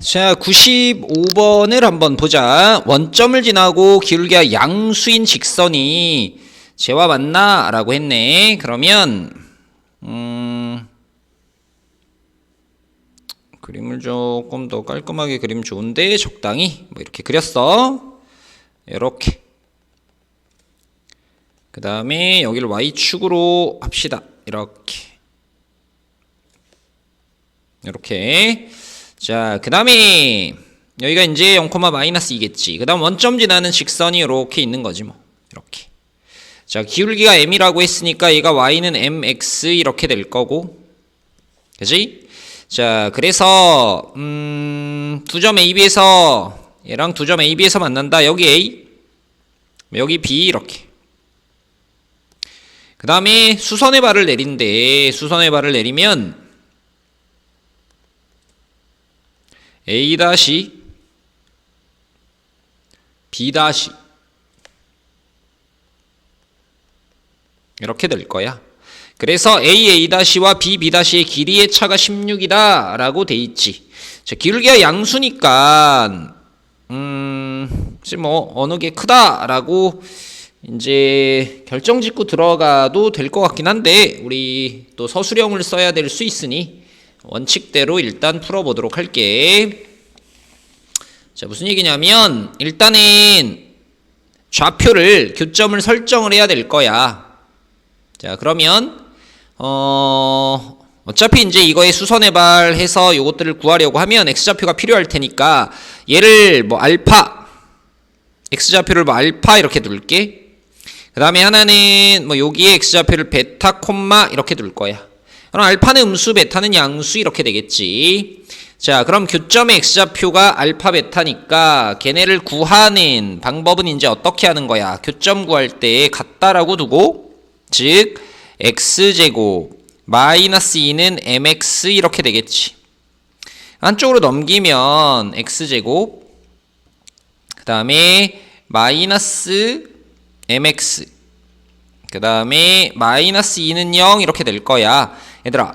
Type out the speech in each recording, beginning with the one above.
자, 95번을 한번 보자. 원점을 지나고 기울기가 양수인 직선이 재와 맞나? 라고 했네. 그러면, 음, 그림을 조금 더 깔끔하게 그리면 좋은데, 적당히, 뭐 이렇게 그렸어. 이렇게. 그 다음에 여기를 Y축으로 합시다. 이렇게. 이렇게. 자, 그 다음에 여기가 이제 0, 마이너스 2겠지. 그 다음 원점 지나는 직선이 이렇게 있는 거지 뭐. 이렇게. 자, 기울기가 m이라고 했으니까 얘가 y는 mx 이렇게 될 거고. 그지? 자, 그래서 음, 두 점 AB에서 얘랑 두 점 AB에서 만난다. 여기 A, 여기 B 이렇게. 그 다음에 수선의 발을 내린대. 수선의 발을 내리면 A 다시 B 다시 이렇게 될 거야. 그래서 A A 다시와 B B 다시의 길이의 차가 16이다라고 돼 있지. 자, 기울기가 양수니까 음, 뭐 어느 게 크다라고 이제 결정 짓고 들어가도 될 것 같긴 한데 우리 또 서술형을 써야 될 수 있으니 원칙대로 일단 풀어보도록 할게. 자, 무슨 얘기냐면, 일단은 좌표를, 교점을 설정을 해야 될 거야. 자, 그러면, 어, 어차피 이제 이거에 수선의 발 해서 요것들을 구하려고 하면 x좌표가 필요할 테니까 얘를 뭐 알파, x좌표를 뭐 알파 이렇게 둘게. 그 다음에 하나는 뭐 여기에 x좌표를 베타, 콤마 이렇게 둘 거야. 그럼 알파는 음수, 베타는 양수 이렇게 되겠지. 자, 그럼 교점의 x좌표가 알파, 베타니까 걔네를 구하는 방법은 이제 어떻게 하는 거야? 교점 구할 때 같다라고 두고 즉 x제곱 마이너스 2는 mx 이렇게 되겠지. 안쪽으로 넘기면 x제곱 그 다음에 마이너스 mx 그 다음에 마이너스 2는 0 이렇게 될 거야. 얘들아,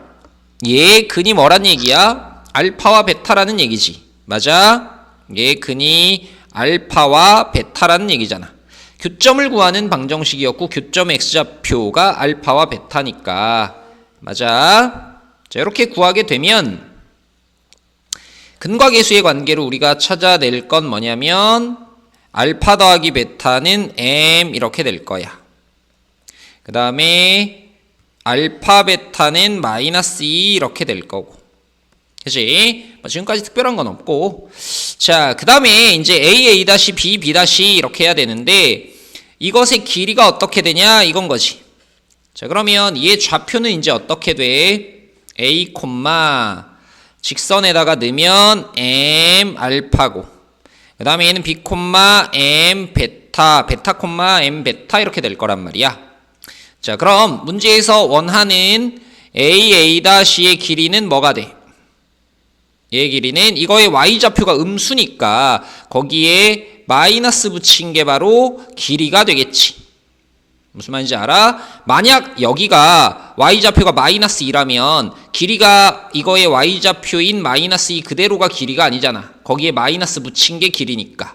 얘 근이 뭐란 얘기야? 알파와 베타라는 얘기지. 맞아? 얘 근이 알파와 베타라는 얘기잖아. 교점을 구하는 방정식이었고 교점 x좌표가 알파와 베타니까 맞아? 자, 이렇게 구하게 되면 근과 계수의 관계로 우리가 찾아낼 건 뭐냐면 알파 더하기 베타는 m 이렇게 될 거야. 그 다음에 알파 베타는 마이너스 2 이렇게 될 거고. 그지? 뭐 지금까지 특별한 건 없고. 자 그 다음에 이제 a a 다시 b 이렇게 해야 되는데 이것의 길이가 어떻게 되냐? 이건 거지. 자 그러면 얘 좌표는 이제 어떻게 돼? a 콤마 직선에다가 넣으면 m 알파고. 그 다음에 얘는 b 콤마 m 베타 베타 콤마 m 베타 이렇게 될 거란 말이야 자, 그럼 문제에서 원하는 AA'의 길이는 뭐가 돼? 얘의 길이는 이거의 y좌표가 음수니까 거기에 마이너스 붙인 게 바로 길이가 되겠지. 무슨 말인지 알아? 만약 여기가 y좌표가 마이너스 2라면 길이가 이거의 y좌표인 마이너스 2 그대로가 길이가 아니잖아. 거기에 마이너스 붙인 게 길이니까.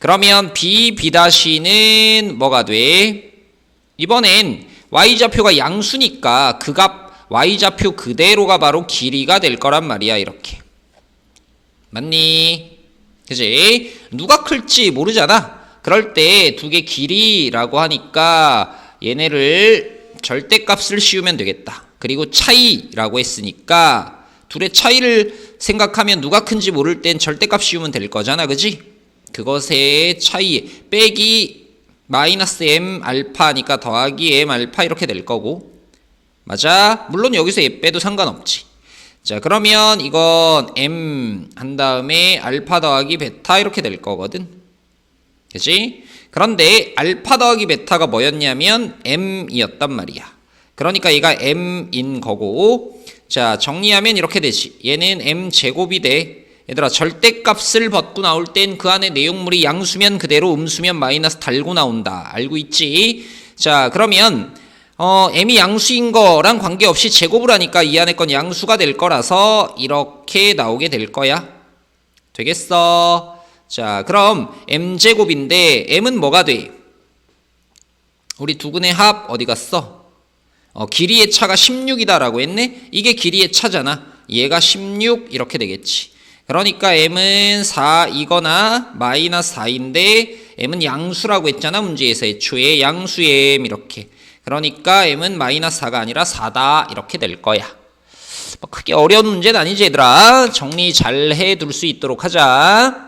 그러면 b, b''는 뭐가 돼? 이번엔 y좌표가 양수니까 그 값 y좌표 그대로가 바로 길이가 될 거란 말이야 이렇게 맞니? 그지? 누가 클지 모르잖아 그럴 때 두 개 길이라고 하니까 얘네를 절대값을 씌우면 되겠다 그리고 차이라고 했으니까 둘의 차이를 생각하면 누가 큰지 모를 땐 절대값 씌우면 될 거잖아 그지? 그것의 차이 빼기 마이너스 m 알파니까 더하기 m 알파 이렇게 될 거고. 맞아? 물론 여기서 얘 빼도 상관없지. 자 그러면 이건 m 한 다음에 알파 더하기 베타 이렇게 될 거거든. 그지? 그런데 알파 더하기 베타가 뭐였냐면 m이었단 말이야. 그러니까 얘가 m인 거고. 자 정리하면 이렇게 되지. 얘는 m 제곱이 돼 얘들아 절대값을 벗고 나올 땐 그 안에 내용물이 양수면 그대로 음수면 마이너스 달고 나온다 알고 있지 자 그러면 어 m이 양수인 거랑 관계없이 제곱을 하니까 이 안에 건 양수가 될 거라서 이렇게 나오게 될 거야 되겠어? 자, 그럼 m제곱인데 m은 뭐가 돼? 우리 두근의 합 어디 갔어? 어, 길이의 차가 16이다라고 했네? 이게 길이의 차잖아. 얘가 16 이렇게 되겠지. 그러니까 m은 4이거나 마이너스 4인데 m은 양수라고 했잖아. 문제에서 애초에 양수의 m 이렇게. 그러니까 m은 마이너스 4가 아니라 4다 이렇게 될 거야. 뭐 크게 어려운 문제는 아니지 얘들아. 정리 잘 해 둘 수 있도록 하자.